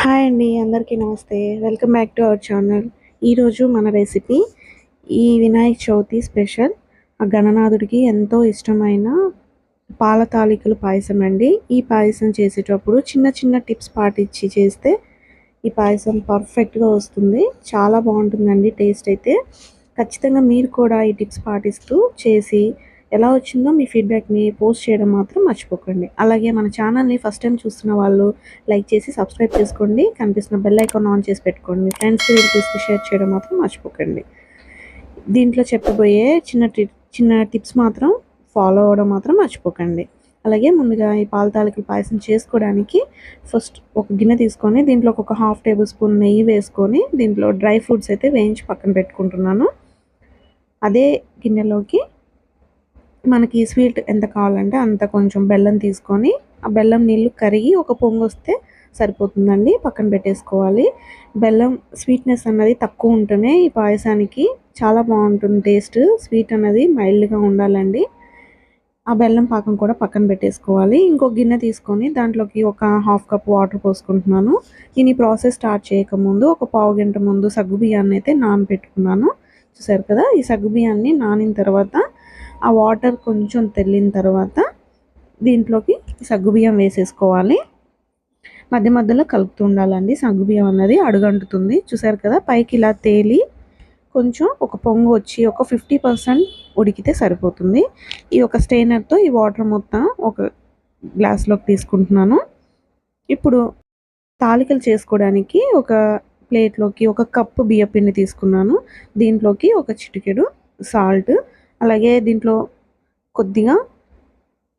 Hi అండి అందరికీ నమస్తే. Welcome back to our channel. ఈరోజు మన రెసిపీ ఈ వినాయక చవితి స్పెషల్. ఆ గణనాథుడికి ఎంతో ఇష్టమైన పాల తాలికలు పాయసం అండి. ఈ పాయసం చేసేటప్పుడు చిన్న చిన్న టిప్స్ పాటించి చేస్తే ఈ పాయసం పర్ఫెక్ట్గా వస్తుంది. చాలా బాగుంటుందండి టేస్ట్ అయితే. ఖచ్చితంగా మీరు కూడా ఈ టిప్స్ పాటిస్తూ చేసి ఎలా వచ్చిందో మీ ఫీడ్బ్యాక్ని పోస్ట్ చేయడం మాత్రం మర్చిపోకండి. అలాగే మన ఛానల్ని ఫస్ట్ టైం చూస్తున్న వాళ్ళు లైక్ చేసి సబ్స్క్రైబ్ చేసుకోండి. కనిపిస్తున్న బెల్ ఐకాన్ ఆన్ చేసి పెట్టుకోండి. ఫ్రెండ్స్కి రిలేటివ్స్కి షేర్ చేయడం మాత్రం మర్చిపోకండి. దీంట్లో చెప్పబోయే చిన్న చిన్న టిప్స్ మాత్రం ఫాలో అవ్వడం మాత్రం మర్చిపోకండి. అలాగే ముందుగా ఈ పాల తాలికలు పాయసం చేసుకోవడానికి ఫస్ట్ ఒక గిన్నె తీసుకొని దీంట్లో ఒక హాఫ్ టేబుల్ స్పూన్ నెయ్యి వేసుకొని దీంట్లో డ్రై ఫ్రూట్స్ అయితే వేయించి పక్కన పెట్టుకుంటున్నాను. అదే గిన్నెలోకి మనకి స్వీట్ ఎంత కావాలంటే అంత కొంచెం బెల్లం తీసుకొని ఆ బెల్లం నీళ్ళు కరిగి ఒక పొంగు వస్తే సరిపోతుందండి. పక్కన పెట్టేసుకోవాలి. బెల్లం స్వీట్నెస్ అన్నది తక్కువ ఉంటేనే ఈ పాయసానికి చాలా బాగుంటుంది టేస్ట్ స్వీట్ అన్నది మైల్డ్గా ఉండాలండి. ఆ బెల్లం పాకం కూడా పక్కన పెట్టేసుకోవాలి. ఇంకో గిన్నె తీసుకొని దాంట్లోకి ఒక హాఫ్ కప్ వాటర్ పోసుకుంటున్నాను. నేను ఈ ప్రాసెస్ స్టార్ట్ చేయకముందు ఒక పావు గంట ముందు సగ్గు బియ్యాన్ని అయితే నానబెట్టుకున్నాను. చూసారు కదా? ఈ సగ్గు బియ్యాన్ని నానిన తర్వాత ఆ వాటర్ కొంచెం తెల్లిన తర్వాత దీంట్లోకి సగ్గుబియ్యం వేసేసుకోవాలి. మధ్య మధ్యలో కలుపుతూ ఉండాలండి. సగ్గుబియ్యం అన్నది అడుగంటుతుంది. చూసారు కదా పైకి ఇలా తేలి కొంచెం ఒక పొంగు వచ్చి ఒక ఫిఫ్టీ పర్సెంట్ ఉడికితే సరిపోతుంది. ఈ ఒక స్టెయినర్తో ఈ వాటర్ మొత్తం ఒక గ్లాస్లోకి తీసుకుంటున్నాను. ఇప్పుడు తాలికలు చేసుకోవడానికి ఒక ప్లేట్లోకి ఒక కప్పు బియ్యపిండి తీసుకున్నాను. దీంట్లోకి ఒక చిటికెడు సాల్ట్ అలాగే దీంట్లో కొద్దిగా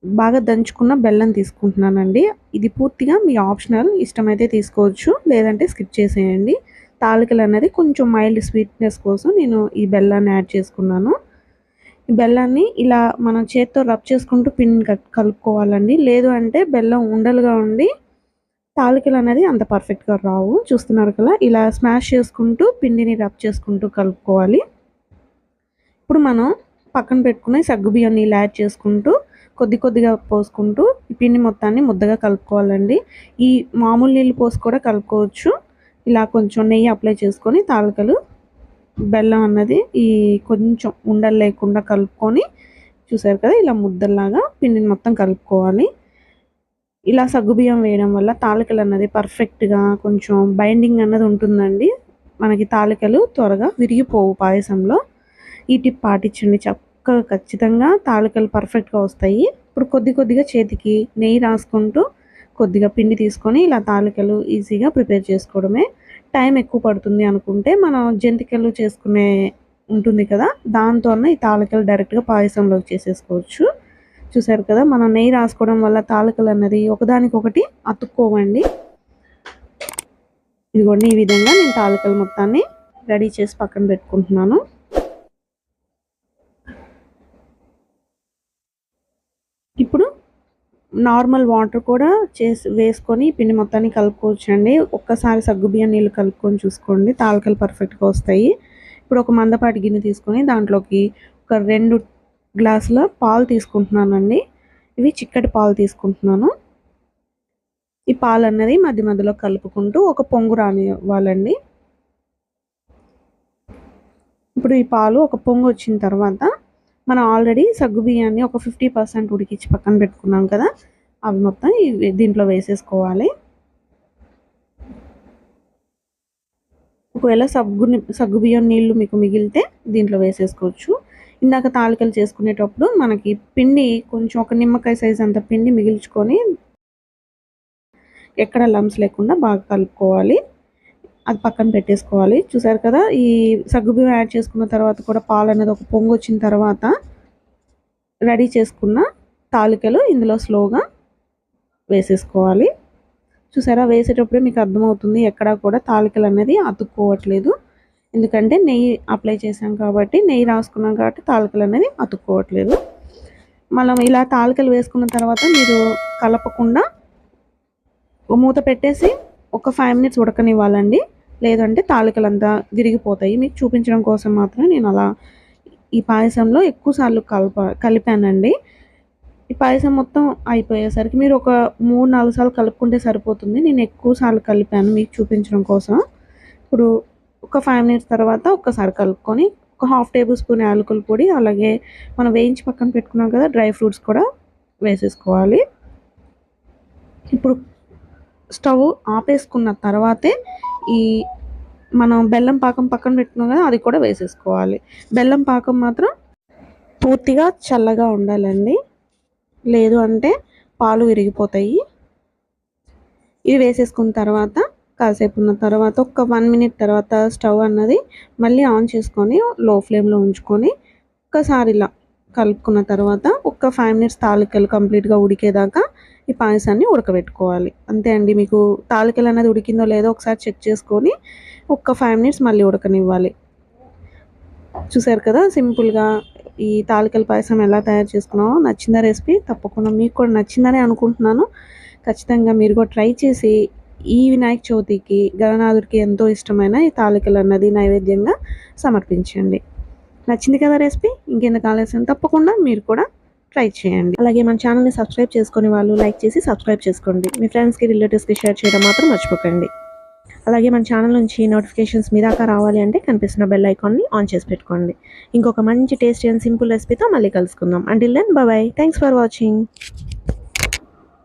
బాగా దంచుకున్న బెల్లం తీసుకుంటున్నానండి. ఇది పూర్తిగా మీ ఆప్షనల్ ఇష్టమైతే తీసుకోవచ్చు లేదంటే స్కిప్ చేసేయండి. తాలికలు అనేది కొంచెం మైల్డ్ స్వీట్నెస్ కోసం నేను ఈ బెల్లాన్ని యాడ్ చేసుకున్నాను. ఈ బెల్లాన్ని ఇలా మనం చేత్తో రబ్ చేసుకుంటూ పిన్ కట్- కలుపుకోవాలండి. లేదు అంటే బెల్లం ఉండలుగా ఉండి తాలికలు అనేది అంత పర్ఫెక్ట్గా రావు. చూస్తున్నారు కదా ఇలా స్మాష్ చేసుకుంటూ పిండిని రబ్ చేసుకుంటూ కలుపుకోవాలి. ఇప్పుడు మనం పక్కన పెట్టుకుని సగ్గుబియ్యం నీళ్ళు యాడ్ చేసుకుంటూ కొద్ది కొద్దిగా పోసుకుంటూ ఈ పిండి మొత్తాన్ని ముద్దగా కలుపుకోవాలండి. ఈ మామూలు నీళ్ళు పోసి కూడా కలుపుకోవచ్చు. ఇలా కొంచెం నెయ్యి అప్లై చేసుకొని తాలకలు బెల్లం అన్నది ఈ కొంచెం ఉండలు లేకుండా కలుపుకొని చూసారు కదా ఇలా ముద్దల్లాగా పిండిని మొత్తం కలుపుకోవాలి. ఇలా సగ్గుబియ్యం వేయడం వల్ల తాలికలు అన్నది పర్ఫెక్ట్గా కొంచెం బైండింగ్ అన్నది ఉంటుందండి. మనకి తాలికలు త్వరగా విరిగిపోవు పాయసంలో. ఈ టిప్ పాటించండి. చక్కగా ఖచ్చితంగా తాలికలు పర్ఫెక్ట్గా వస్తాయి. ఇప్పుడు కొద్ది కొద్దిగా చేతికి నెయ్యి రాసుకుంటూ కొద్దిగా పిండి తీసుకొని ఇలా తాలికలు ఈజీగా ప్రిపేర్ చేసుకోవడమే. టైం ఎక్కువ పడుతుంది అనుకుంటే మనం జంతికలు చేసుకునే ఉంటుంది కదా దాంతోనే ఈ తాలికలు డైరెక్ట్గా పాయసంలోకి చేసేసుకోవచ్చు. చూసారు కదా మనం నెయ్యి రాసుకోవడం వల్ల తాలికలు అన్నది ఒకదానికొకటి అతుక్కోవండి. ఇదిగోండి ఈ విధంగా నేను తాలికలు మొత్తాన్ని రెడీ చేసి పక్కన పెట్టుకుంటున్నాను ఇప్పుడు నార్మల్ వాటర్ కూడా చేసి వేసుకొని పిండి మొత్తాన్ని కలుపుకోవచ్చండి. ఒక్కసారి సగ్గుబియ్యం నీళ్ళు కలుపుకొని చూసుకోండి. తాలకలు పర్ఫెక్ట్గా వస్తాయి. ఇప్పుడు ఒక మందపాటి గిన్నె తీసుకొని దాంట్లోకి ఒక రెండు గ్లాసుల పాలు తీసుకుంటున్నానండి. ఇవి చిక్కటి పాలు తీసుకుంటున్నాను. ఈ పాలు అన్నది మధ్య మధ్యలో కలుపుకుంటూ ఒక పొంగు రానివ్వాలండి. ఇప్పుడు ఈ పాలు ఒక పొంగు వచ్చిన తర్వాత మనం ఆల్రెడీ సగ్గు బియ్యాన్ని ఒక ఫిఫ్టీ పర్సెంట్ ఉడికించి పక్కన పెట్టుకున్నాం కదా అవి మొత్తం దీంట్లో వేసేసుకోవాలి. ఒకవేళ సగ్గు సగ్గు బియ్యం నీళ్ళు మీకు మిగిలితే దీంట్లో వేసేసుకోవచ్చు. ఇందాక తాలికలు చేసుకునేటప్పుడు మనకి పిండి కొంచెం ఒక నిమ్మకాయ సైజ్ అంత పిండి మిగిల్చుకొని ఎక్కడ లమ్స్ లేకుండా బాగా కలుపుకోవాలి. అది పక్కన పెట్టేసుకోవాలి. చూసారు కదా? ఈ సగ్గుబియ్యం యాడ్ చేసుకున్న తర్వాత కూడా పాలు అనేది ఒక పొంగు వచ్చిన తర్వాత రెడీ చేసుకున్న తాలికలు ఇందులో స్లోగా వేసేసుకోవాలి. చూసారా? వేసేటప్పుడే మీకు అర్థమవుతుంది ఎక్కడా కూడా తాలికలు అనేది అతుక్కోవట్లేదు. ఎందుకంటే నెయ్యి అప్లై చేసాం కాబట్టి నెయ్యి రాసుకున్నాం కాబట్టి తాలికలు అనేది అతుక్కోవట్లేదు. మనం ఇలా తాలికలు వేసుకున్న తర్వాత మీరు కలపకుండా మూత పెట్టేసి ఒక ఫైవ్ మినిట్స్ ఉడకనివ్వాలండి. లేదంటే తాలికలంతా విరిగిపోతాయి. మీకు చూపించడం కోసం మాత్రం నేను అలా ఈ పాయసంలో ఎక్కువ సార్లు కలప కలిపానండి. ఈ పాయసం మొత్తం అయిపోయేసరికి మీరు ఒక మూడు నాలుగు సార్లు కలుపుకుంటే సరిపోతుంది. నేను ఎక్కువ సార్లు కలిపాను మీకు చూపించడం కోసం. ఇప్పుడు ఒక ఫైవ్ మినిట్స్ తర్వాత ఒక్కసారి కలుపుకొని ఒక హాఫ్ టేబుల్ స్పూన్ యాలకుల పొడి అలాగే మనం వేయించి పక్కన పెట్టుకున్నాం కదా డ్రై ఫ్రూట్స్ కూడా వేసేసుకోవాలి. ఇప్పుడు స్టవ్ ఆపేసుకున్న తర్వాతే ఈ మనం బెల్లం పాకం పక్కన పెట్టుకున్నాం కదా అది కూడా వేసేసుకోవాలి. బెల్లం పాకం మాత్రం పూర్తిగా చల్లగా ఉండాలండి. లేదు అంటే పాలు విరిగిపోతాయి. ఇవి వేసేసుకున్న తర్వాత కాసేపు ఉన్న తర్వాత ఒక వన్ మినిట్ తర్వాత స్టవ్ అన్నది మళ్ళీ ఆన్ చేసుకొని లో ఫ్లేమ్లో ఉంచుకొని ఒక్కసారి ఇలా కలుపుకున్న తర్వాత ఒక ఫైవ్ మినిట్స్ తాలికలు కంప్లీట్గా ఉడికేదాకా ఈ పాయసాన్ని ఉడకబెట్టుకోవాలి. అంతే అండి. మీకు తాలికలు అనేది ఉడికిందో లేదో ఒకసారి చెక్ చేసుకొని ఒక్క ఫైవ్ మినిట్స్ మళ్ళీ ఉడకనివ్వాలి. చూసారు కదా? సింపుల్గా ఈ తాలికల పాయసం ఎలా తయారు చేసుకున్నామో నచ్చిందా రెసిపీ? తప్పకుండా మీకు కూడా నచ్చిందని అనుకుంటున్నాను. ఖచ్చితంగా మీరు కూడా ట్రై చేసి ఈ వినాయక చవితికి గణనాథుడికి ఎంతో ఇష్టమైన ఈ తాలికలు అన్నది నైవేద్యంగా సమర్పించండి. నచ్చింది కదా రెసిపీ? ఇంకెందుకు ఆలస్యం? తప్పకుండా మీరు కూడా ట్రై చేయండి. అలాగే మన ఛానల్ని సబ్స్క్రైబ్ చేసుకునే వాళ్ళు లైక్ చేసి సబ్స్క్రైబ్ చేసుకోండి. మీ ఫ్రెండ్స్కి రిలేటివ్స్కి షేర్ చేయడం మాత్రం మర్చిపోకండి. అలాగే మన ఛానల్ నుంచి నోటిఫికేషన్స్ మీ దాకా రావాలి అంటే కనిపిస్తున్న బెల్ ఐకాన్ని ఆన్ చేసి పెట్టుకోండి. ఇంకొక మంచి టేస్టీ అండ్ సింపుల్ రెసిపీతో మళ్ళీ కలుసుకుందాం. Until then bye thanks for watching